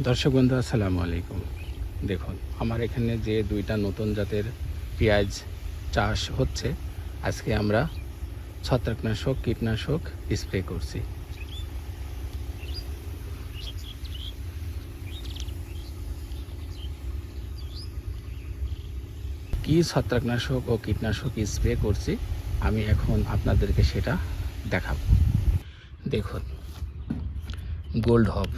দর্শক বন্ধু, আসসালামু আলাইকুম। দেখুন, আমার এখানে যে দুইটা নতুন জাতের পেঁয়াজ চাষ হচ্ছে, আজকে আমরা ছত্রাকনাশক, কীটনাশক স্প্রে করছি। কি ছত্রাকনাশক ও কীটনাশক স্প্রে করছি, আমি এখন আপনাদেরকে সেটা দেখাবো। দেখুন, গোল্ড হব।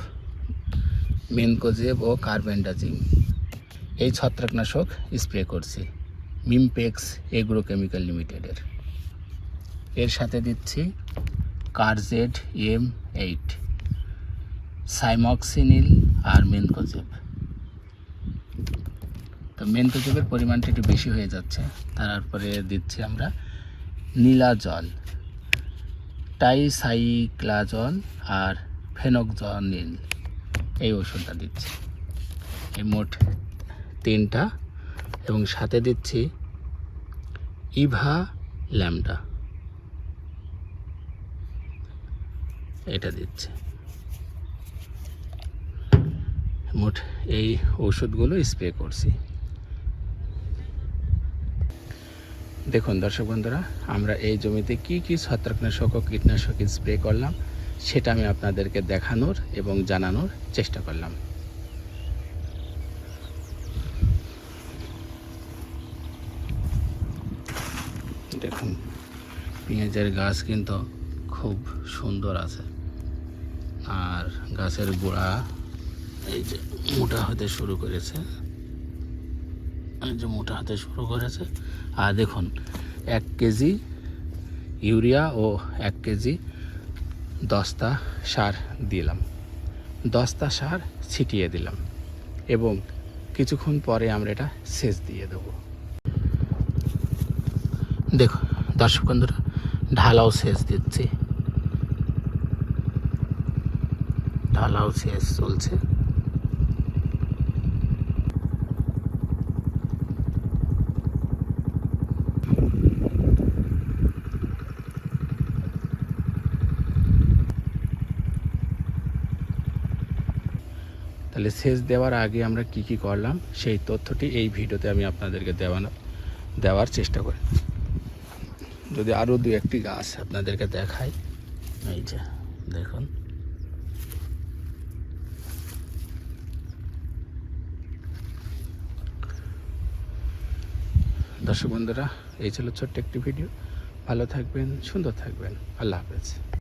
মেনকোজেব ও কার্বেন্ডাজিম। এই ছত্রাকনাশক স্প্রে করছি, মিমপেক্স এগ্রো কেমিক্যাল লিমিটেডের। এর সাথে দিচ্ছি কারজেড এম এইট, সাইমক্সিনিল আর মেনকোজেব। তো মেনকোজেবের পরিমাণটা একটু বেশি হয়ে যাচ্ছে, তারপরে দিচ্ছি আমরা নীলা জল টাইসাইক্লাজল আর ফেনকজনিল। এই ওষুধটা দিচ্ছি। এই মোট তিনটা এবং সাথে দিচ্ছি ইভা ল্যামডা। এটা দিচ্ছে। মোট এই ওষুধগুলো স্প্রে করছি। দেখুন দর্শক বন্ধুরা, আমরা এই জমিতে কি কি ছত্রাকনাশক ও কীটনাশক স্প্রে করলাম সেটা আমি আপনাদেরকে দেখানোর এবং জানানোর চেষ্টা করলাম। দেখুন, পেঁয়াজের গাছ কিন্তু খুব সুন্দর আছে। আর গাছের গোড়া এই যে মোটা হতে শুরু করেছে। এই যে মোটা হতে শুরু করেছে। আর দেখুন, এক কেজি ইউরিয়া ও এক কেজি দস্তা সার দিলাম। দস্তা সার ছিটিয়ে দিলাম এবং কিছুক্ষণ পরে আমরা এটা সেচ দিয়ে দেবো। দেখো, দর্শক বন্ধুরা, ঢালাও সেচ দিচ্ছি। ঢালাও সেচ চলছে। তাহলে সেচ দেওয়ার আগে আমরা কি কি করলাম? সেই তথ্যটি এই ভিডিওতে আমি আপনাদেরকে দেওয়ানো, দেওয়ার চেষ্টা করি। যদি আরও দু একটি গাছ আপনাদেরকে দেখাই, এই যে, দেখুন। দর্শক বন্ধুরা, এই ছিল ছোট্ট একটি ভিডিও। ভালো থাকবেন, সুন্দর থাকবেন। আল্লাহ হাফেজ।